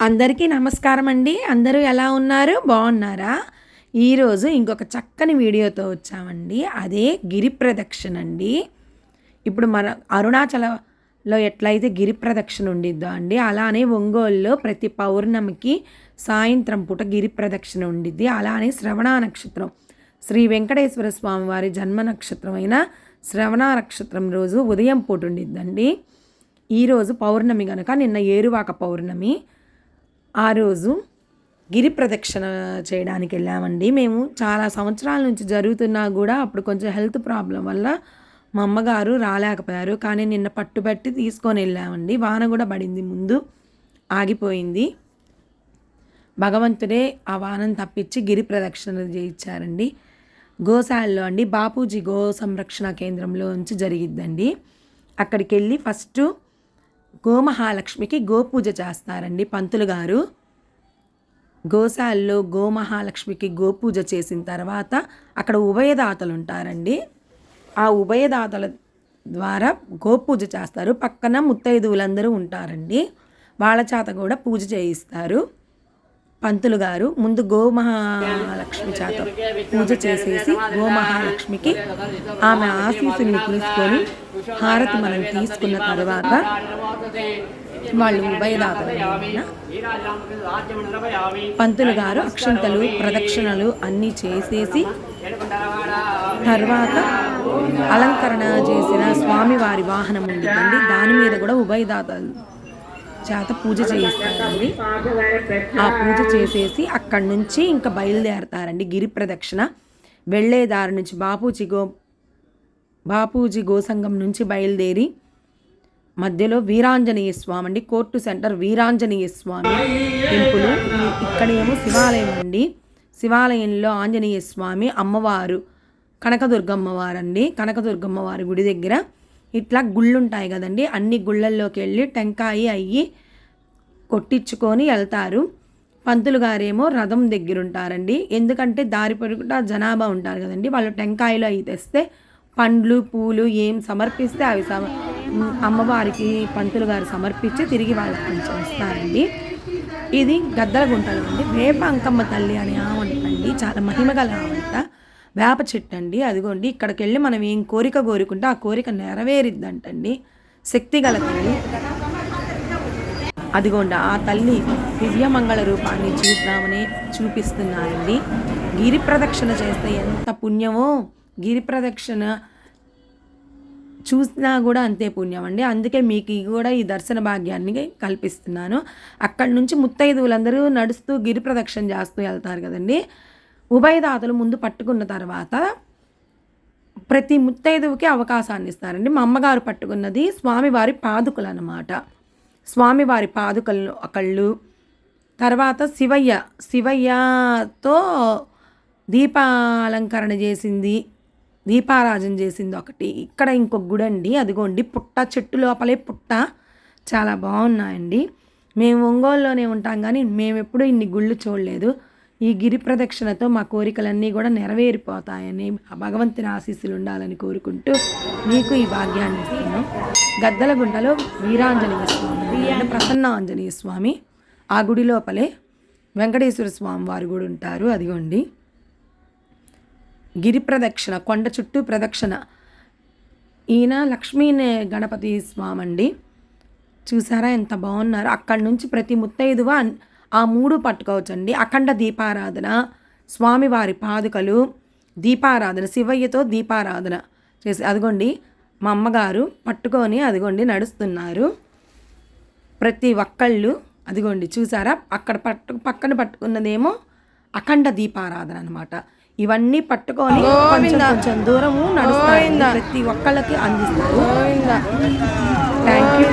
అందరికీ నమస్కారం అండి. అందరూ ఎలా ఉన్నారు? బాగున్నారా? ఈరోజు ఇంకొక చక్కని వీడియోతో వచ్చామండి. అదే గిరి ప్రదక్షిణ అండి. ఇప్పుడు మన అరుణాచలంలో ఎట్లయితే గిరి ప్రదక్షిణ ఉండిద్దో అండి అలానే ఒంగోలులో ప్రతి పౌర్ణమికి సాయంత్రం పూట గిరి ప్రదక్షిణ ఉండిద్ది. అలానే శ్రవణ నక్షత్రం. శ్రీ వెంకటేశ్వర స్వామి వారి జన్మ నక్షత్రం అయిన శ్రవణ నక్షత్రం రోజు ఉదయం పూట ఉండిద్దండి. ఈరోజు పౌర్ణమి కనుక నిన్న ఏరువాక పౌర్ణమి. ఆ రోజు గిరి ప్రదక్షిణ చేయడానికి వెళ్ళామండి. మేము చాలా సంవత్సరాల నుంచి జరుగుతున్నా కూడా అప్పుడు కొంచెం హెల్త్ ప్రాబ్లం వల్ల మా అమ్మగారు రాలేకపోయారు. కానీ నిన్న పట్టుబట్టి తీసుకొని వెళ్ళామండి. వాన కూడా పడింది ముందు. ఆగిపోయింది. భగవంతుడే ఆ వానను తప్పించి గిరి ప్రదక్షిణ చేయించారండి. గోశాలలో అండి బాపూజీ గో సంరక్షణ కేంద్రంలో నుంచి జరిగిద్దండి. అక్కడికి వెళ్ళి ఫస్ట్ గోమహాలక్ష్మికి గోపూజ చేస్తారండి పంతులు గారు. గోశాలలో గోమహాలక్ష్మికి గోపూజ చేసిన తర్వాత అక్కడ ఉభయదాతలు ఉంటారండి. ఆ ఉభయదాతల ద్వారా గోపూజ చేస్తారు. పక్కన ముత్తైదువులందరూ ఉంటారండి. వాళ్ళ చేత కూడా పూజ చేయిస్తారు. పంతులు గారు ముందు గోమహాలక్ష్మి చేత పూజ చేసేసి గోమహాలక్ష్మికి ఆమె ఆశీస్సుని తీసుకొని హారతి మనం తీసుకున్న తర్వాత వాళ్ళు ఉభయదాతలైన పంతులు గారు అక్షంతలు ప్రదక్షిణలు అన్నీ చేసేసి తర్వాత అలంకరణ చేసిన స్వామివారి వాహనం ఉంటుందండి దాని మీద కూడా ఉభయదాతలు చేత పూజ చేయిస్తారండి. ఆ పూజ చేసేసి అక్కడి నుంచి ఇంకా బయలుదేరతారండి గిరి ప్రదక్షిణ. వెళ్ళే దారి నుంచి బాపూజీ గో బాపూజీ గోసంగం నుంచి బయలుదేరి మధ్యలో వీరాంజనేయ స్వామి అండి court centre Veeranjaneya Swamy temple. ఇక్కడేమో శివాలయం అండి. శివాలయంలో ఆంజనేయ స్వామి అమ్మవారు కనకదుర్గమ్మ వారండి కనకదుర్గమ్మ వారి గుడి దగ్గర ఇట్లా గుళ్ళు ఉంటాయి కదండి. అన్ని గుళ్ళల్లోకి వెళ్ళి టెంకాయి అయ్యి కొట్టించుకొని వెళ్తారు. పంతులు గారేమో రథం దగ్గర ఉంటారండి ఎందుకంటే దారి పొరుగుట జనాభా ఉంటారు కదండి. వాళ్ళు టెంకాయలు అవి తెస్తే పండ్లు పూలు ఏం సమర్పిస్తే అవి సమ అమ్మవారికి పంతులు గారు సమర్పించి తిరిగి వాళ్ళకి వస్తారండి ఇది గద్దల గుంటలు అండి వేప అంకమ్మ తల్లి అనే ఆవంటండి చాలా మహిమగల ఆవంట వేప చెట్టు అండి అదిగోండి ఇక్కడికి వెళ్ళి మనం ఏం కోరిక కోరుకుంటే ఆ కోరిక నెరవేరిద్దంటండి. శక్తి గల తల్లి. అదిగోండి ఆ తల్లి దివ్యమంగళ రూపాన్ని చూద్దామని చూపిస్తున్నారండి గిరి ప్రదక్షిణ చేస్తే ఎంత పుణ్యమో. గిరి ప్రదక్షిణ చూసినా కూడా అంతే పుణ్యం అండి అందుకే మీకు కూడా ఈ దర్శన భాగ్యాన్ని కల్పిస్తున్నాను. అక్కడి నుంచి ముత్తైదువులందరూ నడుస్తూ గిరి ప్రదక్షిణ చేస్తూ వెళ్తారు కదండి. ఉభయదాతలు ముందు పట్టుకున్న తర్వాత ప్రతి ముత్తైదువుకి అవకాశాన్ని ఇస్తారండి మా అమ్మగారు పట్టుకున్నది స్వామివారి పాదుకలు అన్నమాట స్వామివారి పాదుకలు ఒకళ్ళు తర్వాత శివయ్య శివయ్యతో దీపాలంకరణ చేసింది. దీపారాజన చేసింది ఒకటి. ఇక్కడ ఇంకొక గుడి అండి. అదిగోండి పుట్ట చెట్టు లోపలే పుట్ట. చాలా బాగున్నాయండి. మేము ఒంగోలులోనే ఉంటాం కానీ మేము ఎప్పుడూ ఇన్ని గుళ్ళు చూడలేదు. ఈ గిరి ప్రదక్షిణతో మా కోరికలన్నీ కూడా నెరవేరిపోతాయని ఆ భగవంతుని ఆశీస్సులు ఉండాలని కోరుకుంటూ మీకు ఈ భాగ్యాన్ని ఇస్తున్నాం. గద్దలగుండలో వీరాంజనేయ స్వామి ప్రసన్న ఆంజనేయ స్వామి ఆ గుడి లోపలే వెంకటేశ్వర స్వామి వారు కూడా ఉంటారు. అదిగోండి. గిరి ప్రదక్షిణ కొండ చుట్టూ ప్రదక్షిణ. ఈయన లక్ష్మీ గణపతి స్వామి అండి చూసారా ఎంత బాగున్నారు? అక్కడి నుంచి ప్రతి ముత్తైదువ ఆ మూడు పట్టుకోవచ్చండి. అఖండ దీపారాధన స్వామివారి పాదుకలు దీపారాధన శివయ్యతో దీపారాధన చేసి అదిగోండి మా అమ్మగారు పట్టుకొని అదిగోండి నడుస్తున్నారు. ప్రతి ఒక్కళ్ళు అదిగోండి చూసారా? అక్కడ పట్టు పక్కన పట్టుకున్నదేమో అఖండ దీపారాధన అనమాట ఇవన్నీ పట్టుకొని కొంచెం కొంచెం దూరము నడుస్తారు. ప్రతి ఒక్కళ్ళకి అందిస్తారు. Thank you